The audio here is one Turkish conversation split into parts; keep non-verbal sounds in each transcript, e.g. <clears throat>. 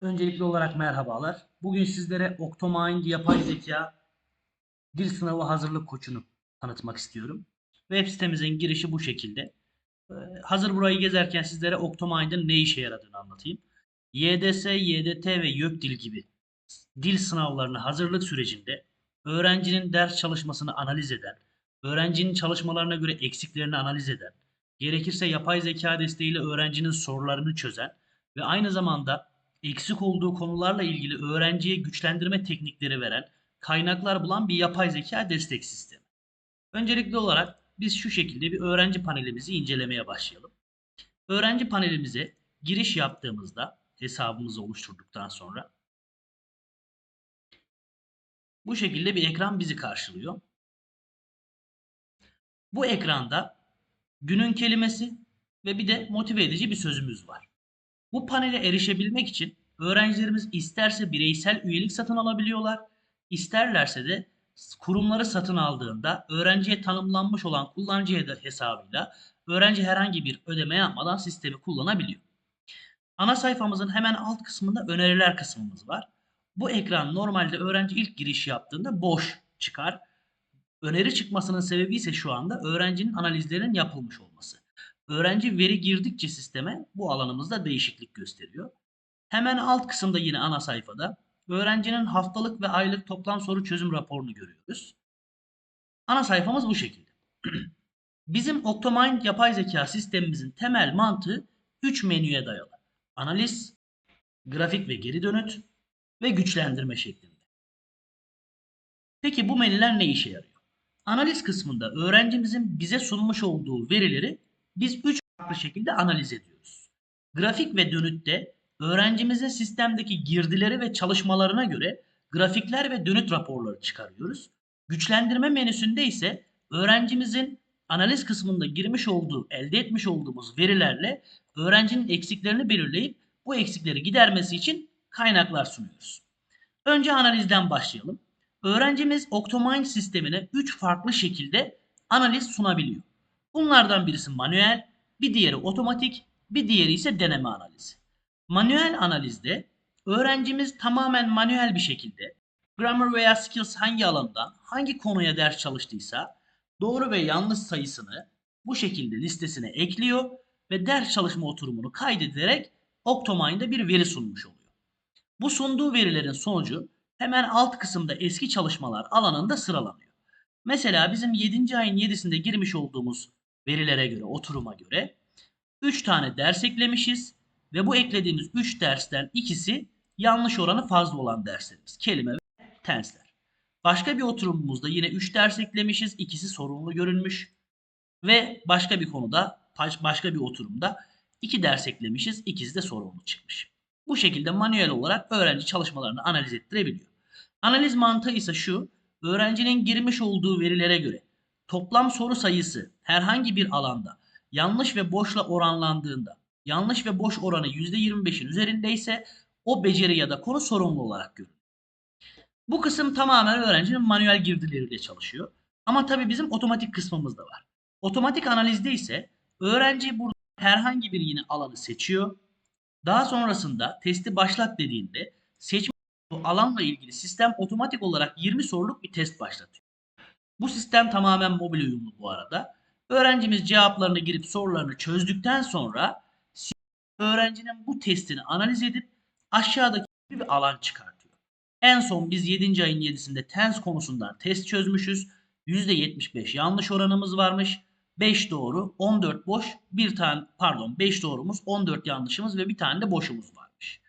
Öncelikli olarak merhabalar. Bugün sizlere Octomind yapay zeka dil sınavı hazırlık koçunu tanıtmak istiyorum. Web sitemizin girişi bu şekilde. Ee, Hazır burayı gezerken sizlere Octomind'in ne işe yaradığını anlatayım. YDS, YDT ve YÖKDİL gibi dil sınavlarına hazırlık sürecinde öğrencinin ders çalışmasını analiz eden, öğrencinin çalışmalarına göre eksiklerini analiz eden, gerekirse yapay zeka desteğiyle öğrencinin sorularını çözen ve aynı zamanda eksik olduğu konularla ilgili öğrenciye güçlendirme teknikleri veren, kaynaklar bulan bir yapay zeka destek sistemi. Öncelikli olarak biz şu şekilde bir öğrenci panelimizi incelemeye başlayalım. Öğrenci panelimize giriş yaptığımızda hesabımızı oluşturduktan sonra bu şekilde bir ekran bizi karşılıyor. Bu ekranda günün kelimesi ve bir de motive edici bir sözümüz var. Bu panele erişebilmek için öğrencilerimiz isterse bireysel üyelik satın alabiliyorlar, isterlerse de kurumları satın aldığında öğrenciye tanımlanmış olan kullanıcı hesabıyla öğrenci herhangi bir ödeme yapmadan sistemi kullanabiliyor. Ana sayfamızın hemen alt kısmında öneriler kısmımız var. Bu ekran normalde öğrenci ilk giriş yaptığında boş çıkar. Öneri çıkmasının sebebi ise şu anda öğrencinin analizlerinin yapılmış olması. Öğrenci veri girdikçe sisteme bu alanımızda değişiklik gösteriyor. Hemen alt kısımda yine ana sayfada öğrencinin haftalık ve aylık toplam soru çözüm raporunu görüyoruz. Ana sayfamız bu şekilde. <clears throat> Bizim Octomind yapay zeka sistemimizin temel mantığı 3 menüye dayalı. Analiz, grafik ve geri dönüt ve güçlendirme şeklinde. Peki bu menüler ne işe yarıyor? Analiz kısmında öğrencimizin bize sunmuş olduğu verileri biz 3 farklı şekilde analiz ediyoruz. Grafik ve dönütte öğrencimizin sistemdeki girdileri ve çalışmalarına göre grafikler ve dönüt raporları çıkarıyoruz. Güçlendirme menüsünde ise öğrencimizin analiz kısmında girmiş olduğu, elde etmiş olduğumuz verilerle öğrencinin eksiklerini belirleyip bu eksikleri gidermesi için kaynaklar sunuyoruz. Önce analizden başlayalım. Öğrencimiz Octomind sistemine 3 farklı şekilde analiz sunabiliyor. Bunlardan birisi manuel, bir diğeri otomatik, bir diğeri ise deneme analizi. Manuel analizde öğrencimiz tamamen manuel bir şekilde grammar veya skills hangi alanda, hangi konuya ders çalıştıysa doğru ve yanlış sayısını bu şekilde listesine ekliyor ve ders çalışma oturumunu kaydederek Octomind'e bir veri sunmuş oluyor. Bu sunduğu verilerin sonucu hemen alt kısımda eski çalışmalar alanında sıralanıyor. Mesela bizim 7. ayın 7'sinde girmiş olduğumuz verilere göre, oturuma göre 3 tane ders eklemişiz ve bu eklediğimiz 3 dersten ikisi yanlış oranı fazla olan derslerimiz. Kelime ve tensler. Başka bir oturumumuzda yine 3 ders eklemişiz. ikisi sorunlu görünmüş. Ve başka bir konuda, başka bir oturumda 2 ders eklemişiz. ikisi de sorunlu çıkmış. Bu şekilde manuel olarak öğrenci çalışmalarını analiz ettirebiliyor. Analiz mantığı ise şu. Öğrencinin girmiş olduğu verilere göre toplam soru sayısı herhangi bir alanda yanlış ve boşla oranlandığında yanlış ve boş oranı %25'in üzerindeyse o beceri ya da konu sorumlu olarak görülür. Bu kısım tamamen öğrencinin manuel girdileriyle çalışıyor. Ama tabii bizim otomatik kısmımız da var. Otomatik analizde ise öğrenci burada herhangi bir yine alanı seçiyor. Daha sonrasında testi başlat dediğinde seçmiş bu alanla ilgili sistem otomatik olarak 20 soruluk bir test başlatıyor. Bu sistem tamamen mobil uyumlu bu arada. Öğrencimiz cevaplarını girip sorularını çözdükten sonra öğrencinin bu testini analiz edip aşağıdaki bir alan çıkartıyor. En son biz 7. ayın 7'sinde tens konusundan test çözmüşüz. %75 yanlış oranımız varmış. 5 doğru, 14 boş, bir tane pardon 5 doğrumuz, 14 yanlışımız ve bir tane de boşumuz varmış.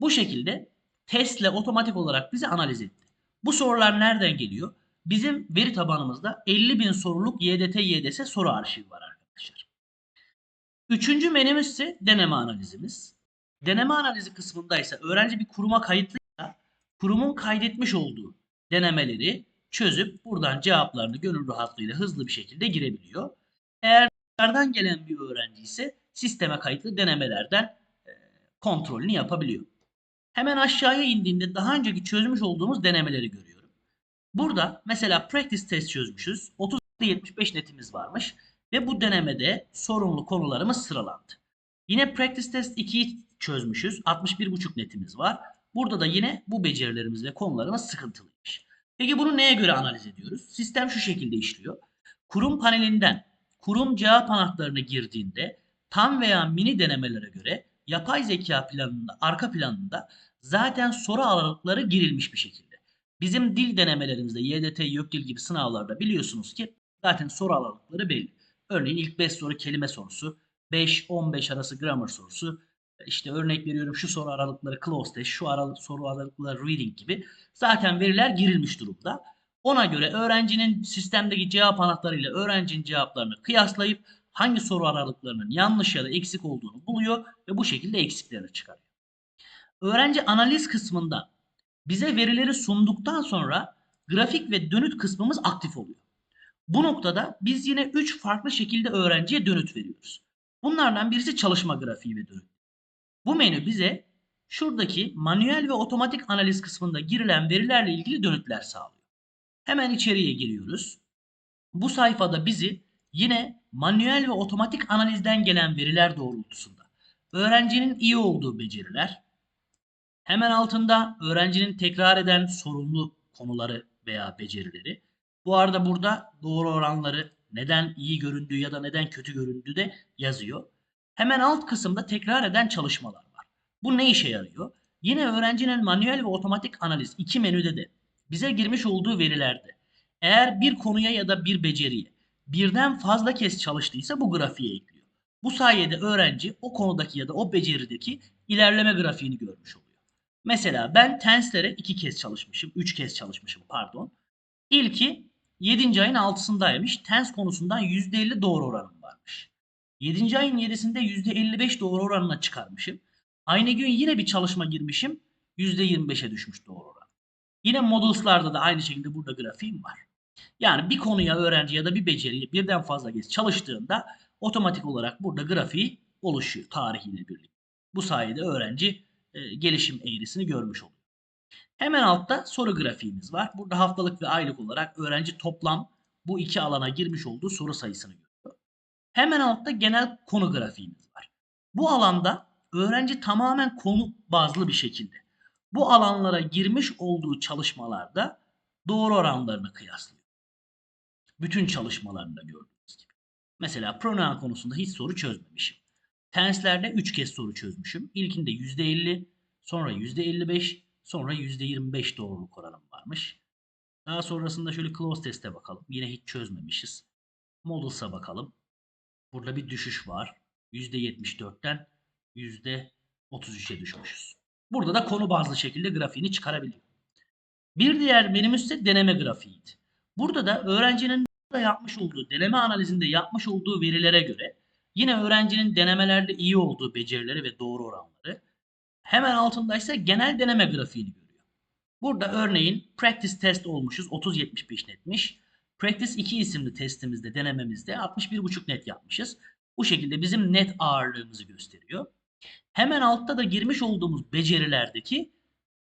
Bu şekilde testle otomatik olarak bizi analiz etti. Bu sorular nereden geliyor? Bizim veri tabanımızda 50 bin soruluk YDT YDS soru arşivi var arkadaşlar. Üçüncü menümüz ise deneme analizimiz. Deneme analizi kısmında ise öğrenci bir kuruma kayıtlıysa kurumun kaydetmiş olduğu denemeleri çözüp buradan cevaplarını gönül rahatlığıyla hızlı bir şekilde girebiliyor. Eğer dışarıdan gelen bir öğrenci ise sisteme kayıtlı denemelerden kontrolünü yapabiliyor. Hemen aşağıya indiğinde daha önceki çözmüş olduğumuz denemeleri görüyorum. Burada mesela practice test çözmüşüz. 30-75 netimiz varmış. Ve bu denemede sorumlu konularımız sıralandı. Yine practice test 2'yi çözmüşüz. 61,5 netimiz var. Burada da yine bu becerilerimiz ve konularımız sıkıntılıymış. Peki bunu neye göre analiz ediyoruz? Sistem şu şekilde işliyor. Kurum panelinden kurum cevap anahtarını girdiğinde tam veya mini denemelere göre yapay zeka planında, arka planında zaten soru aralıkları girilmiş bir şekilde. Bizim dil denemelerimizde YDT, YÖKDİL gibi sınavlarda biliyorsunuz ki zaten soru aralıkları belli. Örneğin ilk 5 soru kelime sorusu, 5-15 arası grammar sorusu, işte örnek veriyorum şu soru aralıkları close test, şu aralık, soru aralıkları reading gibi zaten veriler girilmiş durumda. Ona göre öğrencinin sistemdeki cevap anahtarıyla öğrencinin cevaplarını kıyaslayıp hangi soru aralıklarının yanlış ya da eksik olduğunu buluyor ve bu şekilde eksiklerini çıkarıyor. Öğrenci analiz kısmında bize verileri sunduktan sonra grafik ve dönüt kısmımız aktif oluyor. Bu noktada biz yine 3 farklı şekilde öğrenciye dönüt veriyoruz. Bunlardan birisi çalışma grafiği ve dönüt. Bu menü bize şuradaki manuel ve otomatik analiz kısmında girilen verilerle ilgili dönütler sağlıyor. Hemen içeriye giriyoruz. Bu sayfada bizi yine manuel ve otomatik analizden gelen veriler doğrultusunda öğrencinin iyi olduğu beceriler, hemen altında öğrencinin tekrar eden sorumlu konuları veya becerileri. Bu arada burada doğru oranları neden iyi göründüğü ya da neden kötü göründüğü de yazıyor. Hemen alt kısımda tekrar eden çalışmalar var. Bu ne işe yarıyor? Yine öğrencinin manuel ve otomatik analiz iki menüde de bize girmiş olduğu verilerde eğer bir konuya ya da bir beceriye birden fazla kez çalıştıysa bu grafiğe ekliyor. Bu sayede öğrenci o konudaki ya da o becerideki ilerleme grafiğini görmüş oluyor. Mesela ben tenslere iki kez çalışmışım, üç kez çalışmışım pardon. İlki 7. ayın 6'sındaymış. Tens konusundan %50 doğru oranım varmış. 7. ayın 7'sinde %55 doğru oranına çıkarmışım. Aynı gün yine bir çalışma girmişim. %25'e düşmüş doğru oran. Yine moduls'larda da aynı şekilde burada grafiğim var. Yani bir konuya öğrenci ya da bir beceriye birden fazla kez çalıştığında otomatik olarak burada grafiği oluşuyor tarihiyle birlikte. Bu sayede öğrenci e, gelişim eğrisini görmüş oluyor. Hemen altta soru grafiğimiz var. Burada haftalık ve aylık olarak öğrenci toplam bu iki alana girmiş olduğu soru sayısını görüyor. Hemen altta genel konu grafiğimiz var. Bu alanda öğrenci tamamen konu bazlı bir şekilde bu alanlara girmiş olduğu çalışmalarda doğru oranlarını kıyaslıyor. Bütün çalışmalarında gördüğünüz gibi. Mesela pronoun konusunda hiç soru çözmemişim. Tenslerde 3 kez soru çözmüşüm. İlkinde %50, sonra %55, sonra %25 doğruluk oranım varmış. Daha sonrasında şöyle close test'e bakalım. Yine hiç çözmemişiz. Moduls'a bakalım. Burada bir düşüş var. %74'ten %33'e düşmüşüz. Burada da konu bazlı şekilde grafiğini çıkarabiliyor. Bir diğer menümüz ise deneme grafiğiydi. Burada da öğrencinin da yapmış olduğu, deneme analizinde yapmış olduğu verilere göre yine öğrencinin denemelerde iyi olduğu becerileri ve doğru oranları hemen altında ise genel deneme grafiğini görüyor. Burada örneğin practice test olmuşuz 30-75 netmiş. Practice 2 isimli testimizde denememizde 61,5 net yapmışız. Bu şekilde bizim net ağırlığımızı gösteriyor. Hemen altta da girmiş olduğumuz becerilerdeki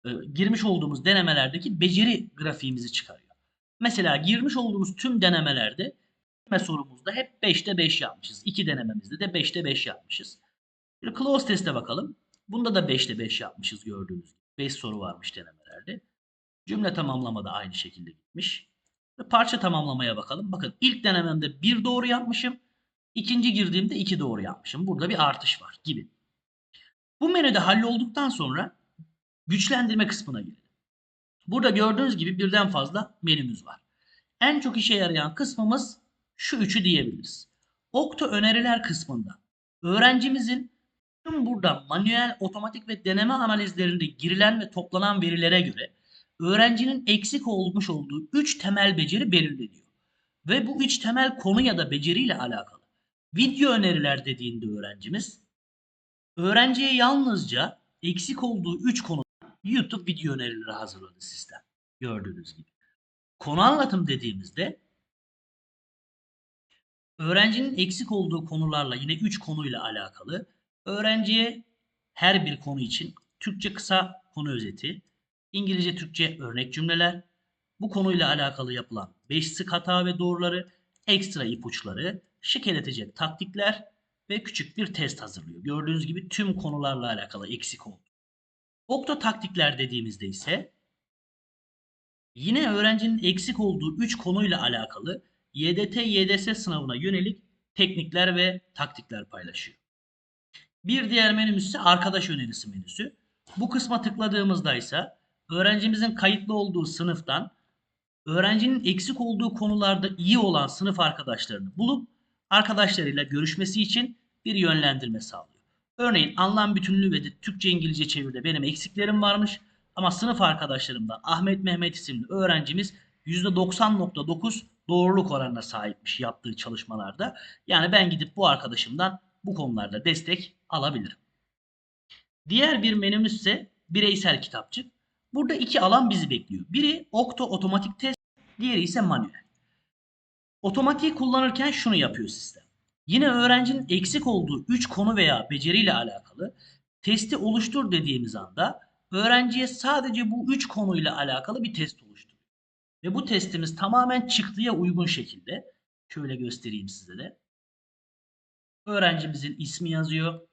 e, girmiş olduğumuz denemelerdeki beceri grafiğimizi çıkarıyor. Mesela girmiş olduğumuz tüm denemelerde deneme sorumuzda hep 5'te 5 yapmışız. İki denememizde de 5'te 5 yapmışız. Bir close test'e bakalım. Bunda da 5'te 5 yapmışız gördüğünüz gibi. 5 soru varmış denemelerde. Cümle tamamlama da aynı şekilde gitmiş. Ve parça tamamlamaya bakalım. Bakın ilk denememde 1 doğru yapmışım. İkinci girdiğimde 2 doğru yapmışım. Burada bir artış var gibi. Bu menüde hallolduktan sonra güçlendirme kısmına gelelim. Burada gördüğünüz gibi birden fazla menümüz var. En çok işe yarayan kısmımız şu üçü diyebiliriz. Okto öneriler kısmında öğrencimizin tüm burada manuel, otomatik ve deneme analizlerinde girilen ve toplanan verilere göre öğrencinin eksik olmuş olduğu 3 temel beceri belirleniyor. Ve bu 3 temel konu ya da beceriyle alakalı video öneriler dediğinde öğrencimiz öğrenciye yalnızca eksik olduğu 3 konu YouTube video önerileri hazırladı sistem. Gördüğünüz gibi. Konu anlatım dediğimizde öğrencinin eksik olduğu konularla yine 3 konuyla alakalı öğrenciye her bir konu için Türkçe kısa konu özeti, İngilizce Türkçe örnek cümleler, bu konuyla alakalı yapılan 5 sık hata ve doğruları, ekstra ipuçları, şık taktikler ve küçük bir test hazırlıyor. Gördüğünüz gibi tüm konularla alakalı eksik oldu. Okto taktikler dediğimizde ise yine öğrencinin eksik olduğu 3 konuyla alakalı YDT YDS sınavına yönelik teknikler ve taktikler paylaşıyor. Bir diğer menümüz ise arkadaş önerisi menüsü. Bu kısma tıkladığımızda ise öğrencimizin kayıtlı olduğu sınıftan öğrencinin eksik olduğu konularda iyi olan sınıf arkadaşlarını bulup arkadaşlarıyla görüşmesi için bir yönlendirme sağlıyor. Örneğin anlam bütünlüğü ve de Türkçe İngilizce çeviride benim eksiklerim varmış ama sınıf arkadaşlarımdan Ahmet Mehmet isimli öğrencimiz %90.9 doğruluk oranına sahipmiş yaptığı çalışmalarda. Yani ben gidip bu arkadaşımdan bu konularda destek alabilirim. Diğer bir menümüz ise bireysel kitapçık. Burada iki alan bizi bekliyor. Biri Okto otomatik test, diğeri ise manuel. Otomatiği kullanırken şunu yapıyor sistem. Yine öğrencinin eksik olduğu 3 konu veya beceriyle alakalı testi oluştur dediğimiz anda öğrenciye sadece bu 3 konuyla alakalı bir test oluşturuyor. Ve bu testimiz tamamen çıktıya uygun şekilde şöyle göstereyim size de. Öğrencimizin ismi yazıyor.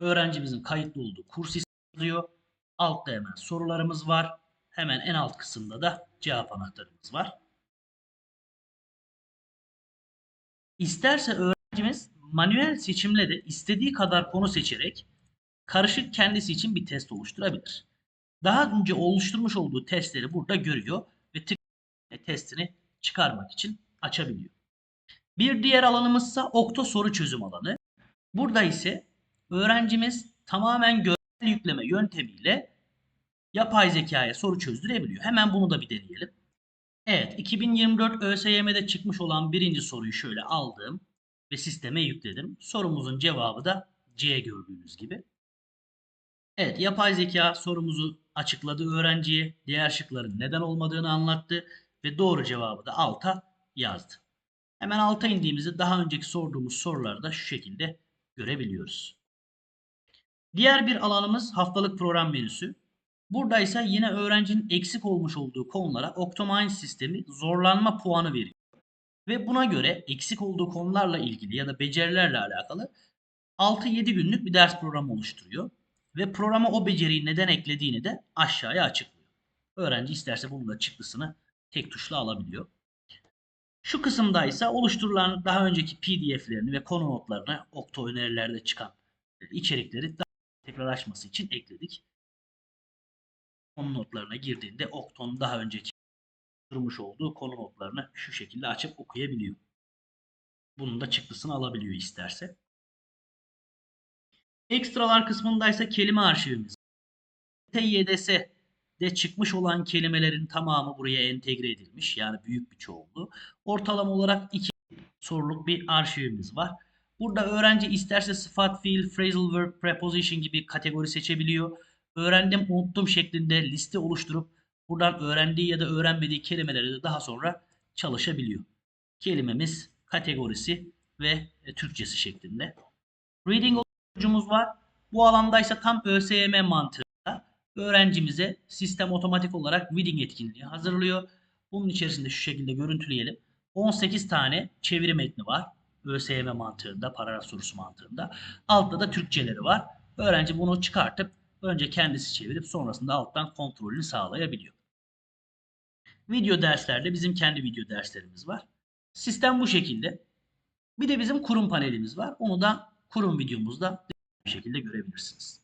Öğrencimizin kayıtlı olduğu kurs ismi yazıyor. Altta hemen sorularımız var. Hemen en alt kısımda da cevap anahtarımız var. İsterse öğrencimiz manuel seçimle de istediği kadar konu seçerek karışık kendisi için bir test oluşturabilir. Daha önce oluşturmuş olduğu testleri burada görüyor ve tık testini çıkarmak için açabiliyor. Bir diğer alanımızsa Okto soru çözüm alanı. Burada ise öğrencimiz tamamen görsel yükleme yöntemiyle yapay zekaya soru çözdürebiliyor. Hemen bunu da bir deneyelim. Evet 2024 ÖSYM'de çıkmış olan birinci soruyu şöyle aldım ve sisteme yükledim. Sorumuzun cevabı da C gördüğünüz gibi. Evet yapay zeka sorumuzu açıkladı öğrenciye. Diğer şıkların neden olmadığını anlattı ve doğru cevabı da alta yazdı. Hemen alta indiğimizde daha önceki sorduğumuz soruları da şu şekilde görebiliyoruz. Diğer bir alanımız haftalık program menüsü. Burada ise yine öğrencinin eksik olmuş olduğu konulara Octomine sistemi zorlanma puanı veriyor. Ve buna göre eksik olduğu konularla ilgili ya da becerilerle alakalı 6-7 günlük bir ders programı oluşturuyor. Ve programa o beceriyi neden eklediğini de aşağıya açıklıyor. Öğrenci isterse bunun da çıktısını tek tuşla alabiliyor. Şu kısımda ise oluşturulan daha önceki PDF'lerini ve konu notlarını Okto önerilerde çıkan içerikleri daha tekrar açması için ekledik. Konu notlarına girdiğinde Okto'nun daha önceki durmuş olduğu konu notlarını şu şekilde açıp okuyabiliyor. Bunun da çıktısını alabiliyor isterse. Ekstralar kısmında ise kelime arşivimiz. TYDS de çıkmış olan kelimelerin tamamı buraya entegre edilmiş. Yani büyük bir çoğunluğu. Ortalama olarak iki soruluk bir arşivimiz var. Burada öğrenci isterse sıfat, fiil, phrasal verb, preposition gibi kategori seçebiliyor. Öğrendim, unuttum şeklinde liste oluşturup buradan öğrendiği ya da öğrenmediği kelimeleri de daha sonra çalışabiliyor. Kelimemiz, kategorisi ve e, Türkçesi şeklinde. Reading oluşturucumuz var. Bu alandaysa tam ÖSYM mantığında öğrencimize sistem otomatik olarak reading etkinliği hazırlıyor. Bunun içerisinde şu şekilde görüntüleyelim. 18 tane çeviri metni var. ÖSYM mantığında, paragraf sorusu mantığında. Altta da Türkçeleri var. Öğrenci bunu çıkartıp önce kendisi çevirip sonrasında alttan kontrolünü sağlayabiliyor. Video derslerde bizim kendi video derslerimiz var. Sistem bu şekilde. Bir de bizim kurum panelimiz var. Onu da kurum videomuzda bir şekilde görebilirsiniz.